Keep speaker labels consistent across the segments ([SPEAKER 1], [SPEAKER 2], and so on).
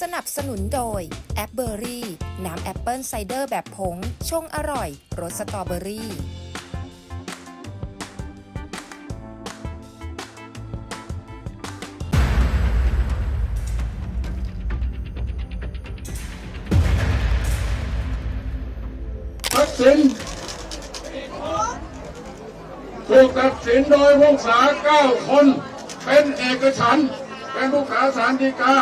[SPEAKER 1] สนับสนุนโดยแอปเบอรี่น้ำแอปเปิลไซเดอร์แบบผง ชงอร่อยรสสตรอเบอรี่
[SPEAKER 2] ทักษิณถูกตัดสินโดยผู้ษาเก้าคน เป็นเอกฉันท์เป็นผู้ขาสารดีกา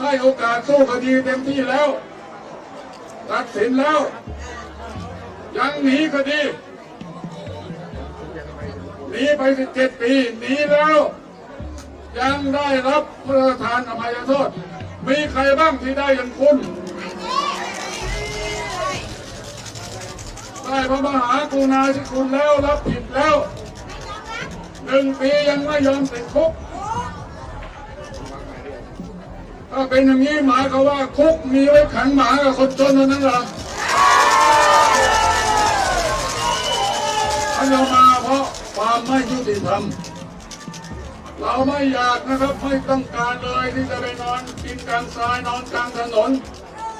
[SPEAKER 2] ให้โอกาสสู้คดีเต็มที่แล้ว ตัดสินแล้ว ยังหนีคดีหนีไป 17 ปีหนีแล้ว ยังได้รับพระราชทานอภัยโทษ มีใครบ้างที่ได้อย่างคุณ ได้พระมหากรุณาธิคุณแล้วรับผิดแล้วหนึ่งปียังไม่ยอมติดคุก ถ้าเป็นอย่างนี้หมายควาว่าคุกมีไว้ขังหมากับคนจนเท่านั้นเหรอท่านเรามาเพราะความไม่ยุติธรรม เราไม่อยากนะครับไม่ต้องการเลยที่จะไปนอนกินกลางทรายนอนกลางถนน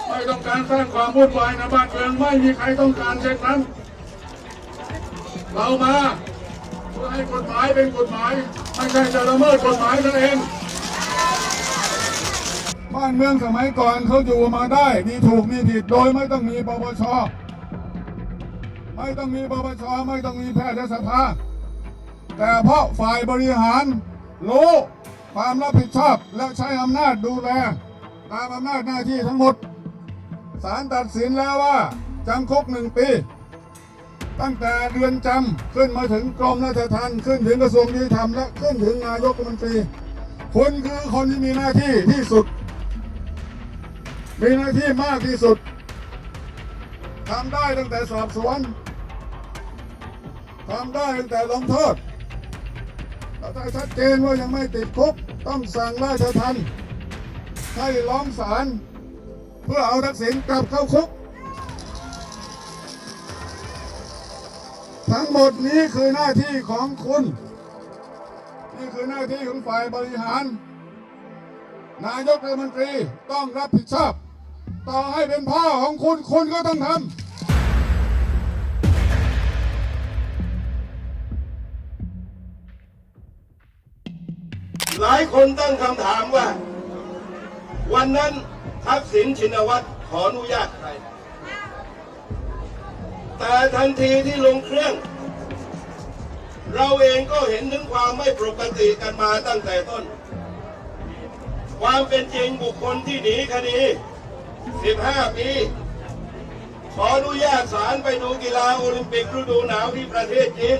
[SPEAKER 2] ไม่ต้องการสร้างความวุ่นวายในบ้านเมืองไม่มีใครต้องการเช่นนั้น เรามาเพื่อให้กฎหมายเป็นกฎหมายไม่ใช่จะละเมิดกฎหมายนั่นเอง บ้านเมืองสมัยก่อนเขาอยู่มาได้ มีถูกมีผิดโดยไม่ต้องมีปปชไม่ต้องมีปปชไม่ต้องมีแพทยสภา แต่เพราะฝ่ายบริหารรู้ความรับผิดชอบและใช้อำนาจดูแล ตามอำนาจหน้าที่ทั้งหมดศาลตัดสินแล้วว่าจำคุกหนึ่งปี ตั้งแต่เดือนจำขึ้นมาถึงกรมราชทัณฑ์ขึ้นถึงกระทรวงยุติธรรมและขึ้นถึงนายกรัฐมนตรีคุณคือคนที่มีหน้าที่ที่สุด มีหน้าที่มากที่สุดทำได้ตั้งแต่สอบสวนทำได้ตั้งแต่ลงโทษถ้าชัดเจนว่ายังไม่ติดคุก ต้องสั่งราชทัณฑ์ให้ร้องศาลเพื่อเอาทักษิณกลับเข้าคุก ทั้งหมดนี้คือหน้าที่ของคุณ นี่คือหน้าที่ของฝ่ายบริหาร นายกรัฐมนตรีต้องรับผิดชอบ ต่อให้เป็นพ่อของคุณคุณก็ต้องทำ
[SPEAKER 3] หลายคนตั้งคำถามว่า วันนั้นทักษิณชินวัตรขออนุญาตใคร แต่ทันทีที่ลงเครื่อง เราเองก็เห็นถึงความไม่ปกติกันมาตั้งแต่ต้น ความเป็นจริงบุคคลที่หนีคดี 15 ปี ขออนุญาตศาลไปดูกีฬาโอลิมปิกฤดูหนาวที่ประเทศจีน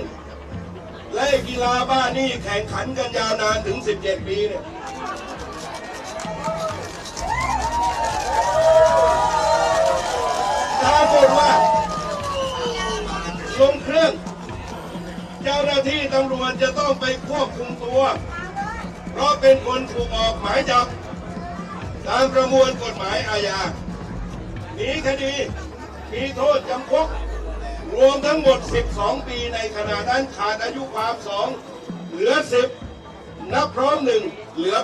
[SPEAKER 3] และกีฬาบ้านนี่แข่งขันกันยาวนานถึง 17 ปีเนี่ยปรากฏว่าลงเครื่อง เจ้าหน้าที่ตำรวจจะต้องไปควบคุมตัว เพราะเป็นคนถูกออกหมายจับ ตามประมวลกฎหมายอาญาหนีคดี มีโทษจำคุก รวมทั้งหมด 12 ปีในขณะนั้นขาดอายุความสองเหลือ 10 นับพร้อมหนึ่งเหลือ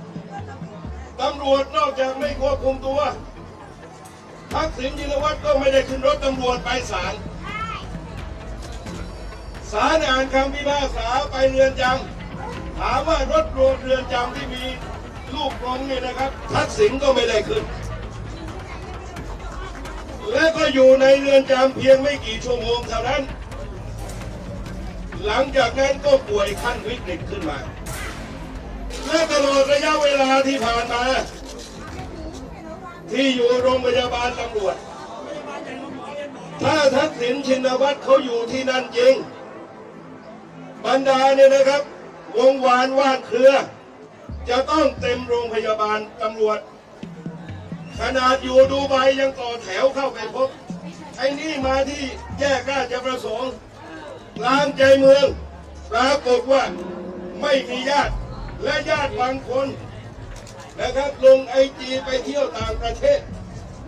[SPEAKER 3] 8ตำรวจนอกจากไม่ควบคุมตัวทักษิณชินวัตรก็ไม่ได้ขึ้นรถตำรวจไปศาลศาลอ่านคำพิพากษาไปเรือนจำถามว่ารถรวมเรือนจำที่มี ลูกกลงเนี่ยนะครับ ทักษิณก็ไม่ได้ขึ้น และก็อยู่ในเรือนจำเพียงไม่กี่ชั่วโมงเท่านั้น หลังจากนั้นก็ป่วยขั้นวิกฤตขึ้นมา และตลอดระยะเวลาที่ผ่านมา ที่อยู่โรงพยาบาลตำรวจ ถ้าทักษิณชินวัตรเขาอยู่ที่นั่นจริงบรรดาเนี่ยนะครับ วงวานว่าดเครือ จะต้องเต็มโรงพยาบาลตำรวจ ขนาดอยู่ดูไบยังต่อแถวเข้าไปพบ ไอ้นี่มาที่แยกราชประสงค์กลางใจเมืองปรากฏว่าไม่มีญาติและญาติบางคนนะครับลงไอจีไปเที่ยวต่างประเทศ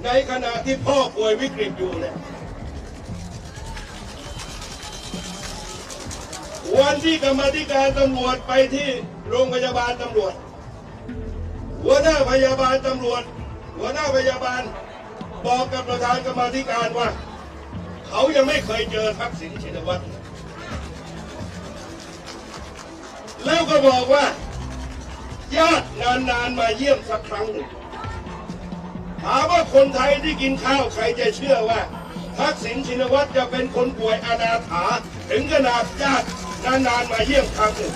[SPEAKER 3] ในขณะที่พ่อป่วยวิกฤตอยู่เนี่ยวันที่กรรมาธิการตำรวจไปที่โรงพยาบาลตำรวจ หัวหน้าพยาบาลตำรวจ หัวหน้าพยาบาล บอกกับประธานกรรมธิการว่า เขายังไม่เคยเจอทักษิณชินวัตรแล้วก็บอกว่า ญาตินานๆมาเยี่ยมสักครั้งหนึ่งถามว่าคนไทยที่กินข้าวใครจะเชื่อว่า ทักษิณชินวัตรจะเป็นคนป่วยอนาถาถึงขนาดญาตินานๆมาเยี่ยมครั้งหนึ่ง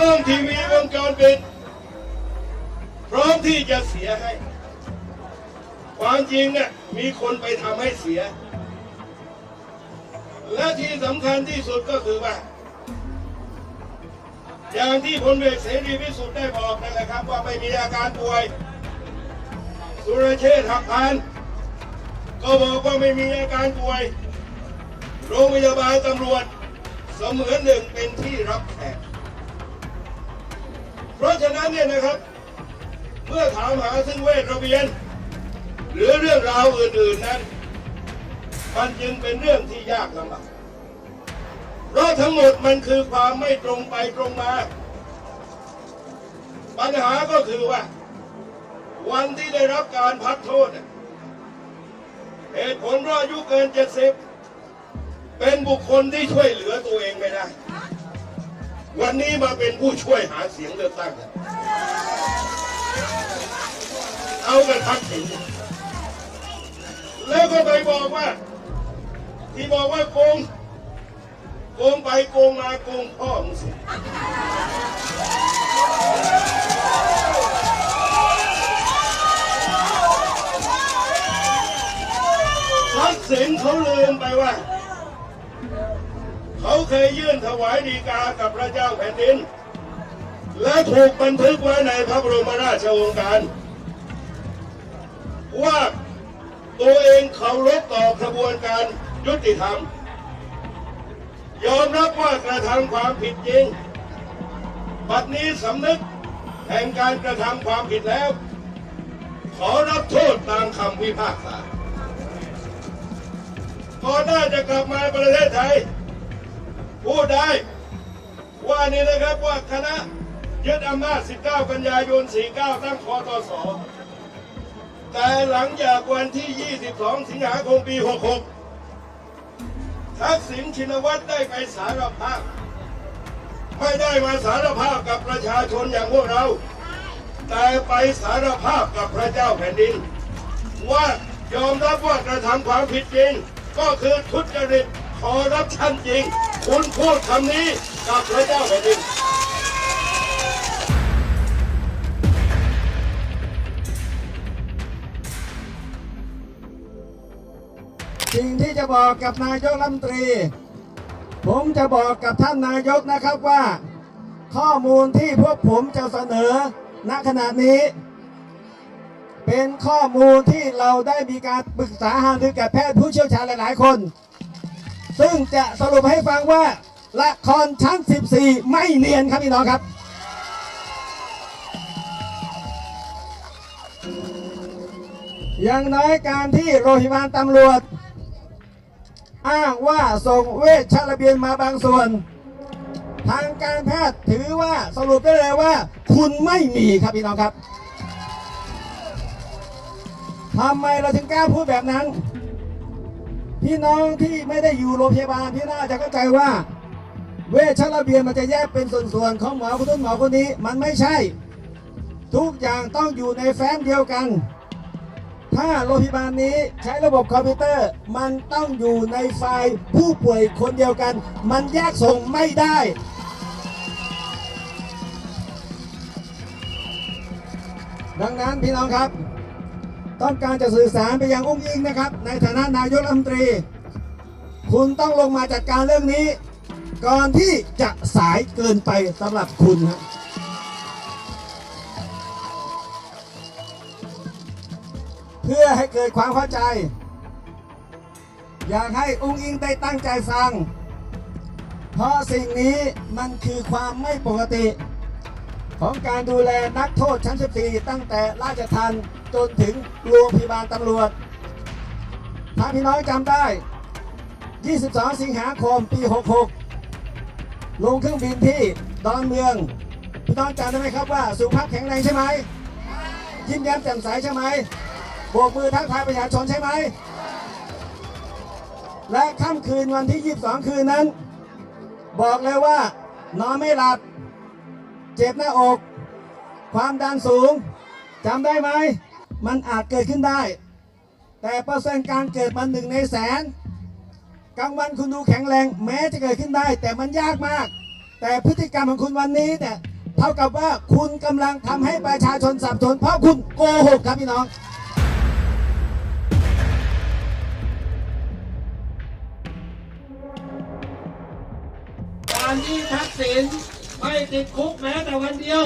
[SPEAKER 3] ล้องทีวีวงจรปิดพร้อมที่จะเสียให้ ความจริงเนี่ยมีคนไปทำให้เสีย และที่สำคัญที่สุดก็คือว่า อย่างที่พลเอกเสรีพิสุทธิ์ได้บอกนั่นแหละครับว่าไม่มีอาการป่วย สุรเชษฐ์หักพานก็บอกว่าไม่มีอาการป่วย โรงพยาบาลตำรวจเสมือนหนึ่งเป็นที่รับแขก เพราะฉะนั้นเนี่ยนะครับ เมื่อถามหาซึ่งเวทระเบียน หรือเรื่องราวอื่นๆนั้น มันจึงเป็นเรื่องที่ยากลำบากเพราะทั้งหมดมันคือความไม่ตรงไปตรงมา ปัญหาก็คือว่า วันที่ได้รับการพักโทษเหตุผลเพราะอายุเกินเจ็ดสิบเป็นบุคคลที่ช่วยเหลือตัวเองไม่ได้ วันนี้มาเป็นผู้ช่วยหาเสียงเลือกตั้ง เอากันทักษิณแล้วก็ไปบอกว่า ที่บอกว่าโกง โกงไปโกงมาโกงพ่อมึงสิทักษิณเขาลืมไปว่า เขาเคยยื่นถวายดีกากับพระเจ้าแผ่นดิน และถูกบันทึกไว้ในพระบรมราชโองการ ว่าตัวเองเคารพต่อกระบวนการยุติธรรม ยอมรับว่ากระทำความผิดจริง บัดนี้สำนึกแห่งการกระทำความผิดแล้ว ขอรับโทษตามคำพิพากษาก่อนหน้าจะกลับมาประเทศไทย พูดได้ ว่านี่นะครับว่าคณะยึดอำนาจ 19 กันยายน 49 ตั้งคอตสแต่หลังจากวันที่ 22 สิงหาคมปี 66 ทักษิณชินวัตรได้ไปสารภาพ ไม่ได้มาสารภาพกับประชาชนอย่างพวกเรา แต่ไปสารภาพกับพระเจ้าแผ่นดิน ว่ายอมรับว่ากระทำความผิดจริง ก็คือทุจริตคอร์รัปชันจริง คุณพูดคำนี้กับพระเจ้าแผ่นดิน
[SPEAKER 4] สิ่งที่จะบอกกับนายกรัฐมนตรี ผมจะบอกกับท่านนายกนะครับว่า ข้อมูลที่พวกผมจะเสนอณขณะนี้ เป็นข้อมูลที่เราได้มีการปรึกษาหารือกับแพทย์ผู้เชี่ยวชาญหลาย ๆ คน ซึ่งจะสรุปให้ฟังว่าละครชั้น 14 ไม่เนียนครับพี่น้องครับอย่างน้อยการที่โรงพยาบาลตำรวจ อ้างว่าส่งเวชระเบียนมาบางส่วน ทางการแพทย์ถือว่าสรุปได้เลยว่า คุณไม่มีครับพี่น้องครับทำไมเราถึงกล้าพูดแบบนั้น พี่น้องที่ไม่ได้อยู่โรงพยาบาลพี่น่าจะเข้าใจว่า เวชระเบียนมันจะแยกเป็นส่วนๆของหมอคนนู้นหมอคนนี้มันไม่ใช่ ทุกอย่างต้องอยู่ในแฟ้มเดียวกัน ถ้าโรงพยาบาลนี้ใช้ระบบคอมพิวเตอร์มันต้องอยู่ในไฟล์ผู้ป่วยคนเดียวกัน มันแยกส่งไม่ได้ดังนั้นพี่น้องครับ ต้องการจะสื่อสารไปยังอุ้งอิงนะครับ ในฐานะนายกรัฐมนตรี คุณต้องลงมาจัดการเรื่องนี้ ก่อนที่จะสายเกินไปสำหรับคุณครับเพื่อให้เกิดความเข้าใจ อยากให้อุ้งอิงได้ตั้งใจฟัง เพราะสิ่งนี้มันคือความไม่ปกติ ของการดูแลนักโทษชั้น 14 ตั้งแต่ราชทันจนถึงโรงพยาบาลตำรวจถ้าพี่น้องจำได้ 22 สิงหาคมปี 66 ลงเครื่องบินที่ดอนเมือง พี่น้องจำได้ไหมครับว่า สุขภาพแข็งแรงใช่ไหม ยิ้มแย้มแจ่มใสใช่ไหมโบกมือทักทายประชาชนใช่ไหม และค่ำคืนวันที่ 22 คืนนั้น บอกเลยว่านอนไม่หลับ เจ็บหน้าอก ความดันสูงจำได้ไหม มันอาจเกิดขึ้นได้ แต่เปอร์เซ็นต์การเกิดมันหนึ่งในแสนกลางวันคุณดูแข็งแรงแม้จะเกิดขึ้นได้ แต่มันยากมาก แต่พฤติกรรมของคุณวันนี้เนี่ยเท่ากับว่าคุณกำลังทำให้ประชาชนสับสนเพราะคุณโกหกครับพี่น้อง
[SPEAKER 5] การที่ทักษิณ ไม่ติดคุกแม้แต่วันเดียว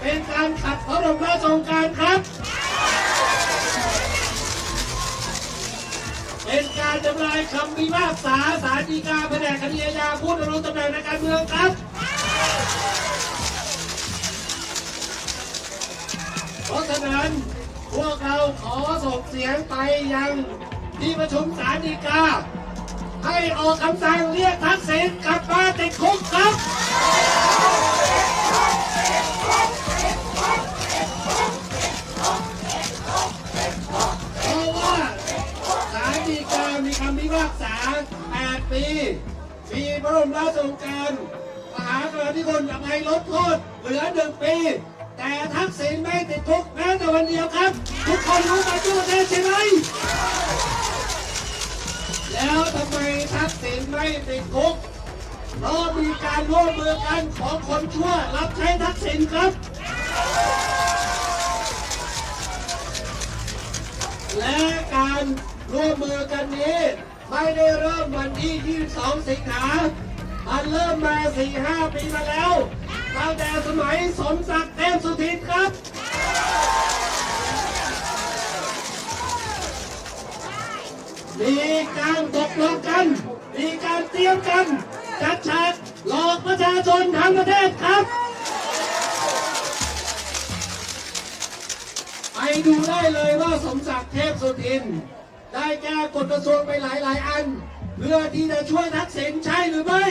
[SPEAKER 5] เป็นการขัดพระบรมราชโองการครับ เป็นการทำลายคำพิพากษาสารีกาแผนกคดีอาญาผู้ดำรงตำแหน่งในการเมืองครับเพราะฉะนั้นพวกเราขอส่งเสียงไปยังที่ประชุมสารีกาให้ออกคำสั่งเรียกทักษิณกลับมาติดคุกครับ คำพิพากษา 8 ปี มีพระบรมราชโองการมหากรุณาธิคุณอภัยลดโทษเหลือหนึ่งปี แต่ทักษิณไม่ติดคุกแม้แต่วันเดียวครับ ทุกคนรู้กันทั่วประเทศใช่ไหม แล้วทำไมทักษิณไม่ติดคุกเพราะมีการร่วมมือกันของคนชั่วรับใช้ทักษิณครับ และการ ร่วมมือกันนี้ ไม่ได้เริ่มวันที่ 22 สิงหา มันเริ่มมา 4-5 ปีมาแล้วตั้งแต่สมัยสมศักดิ์เทพสุทินครับมีการตกลงกัน มีการเตรียมกัน จัดฉากหลอกประชาชนทั้งประเทศครับ ไปดูได้เลยว่าสมศักดิ์เทพสุทิน ได้แก้กฎกระทรวงไปหลายๆอัน เพื่อที่จะช่วยทักษิณใช่หรือไม่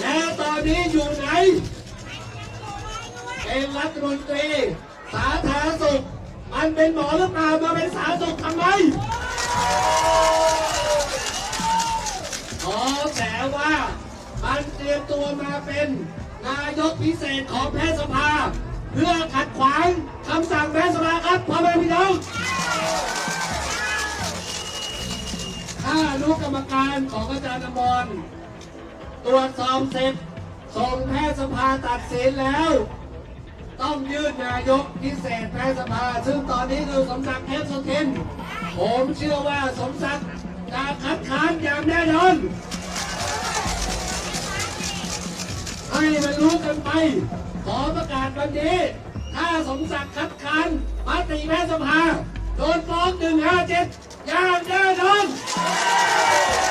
[SPEAKER 5] แล้วตอนนี้อยู่ไหน เป็นรัฐมนตรี สาธารณสุข มันเป็นหมอหรือเปล่ามาเป็นสาธารณสุขทำไมขอแฉว่ามันเตรียมตัวมาเป็นนายกพิเศษของแพทยสภา เพื่อขัดขวางคำสั่งแพทยสภาครับพ่อแม่พี่น้องาอนุกรรมการของอาจารย์อมรตรวจสอบเสร็จส่งแพทยสภาตัดสินแล้ว ต้องยื่นนายกพิเศษแพทยสภา ซึ่งตอนนี้คือสมศักดิ์เทพสุทิน ผมเชื่อว่าสมศักดิ์จะคัดค้านอย่างแน่นอน ให้มันรู้กันไป ขอประกาศวันนี้ ถ้าสมศักดิ์คัดค้านมติแพทยสภา โดนฟ้อง157 อย่างแน่นอน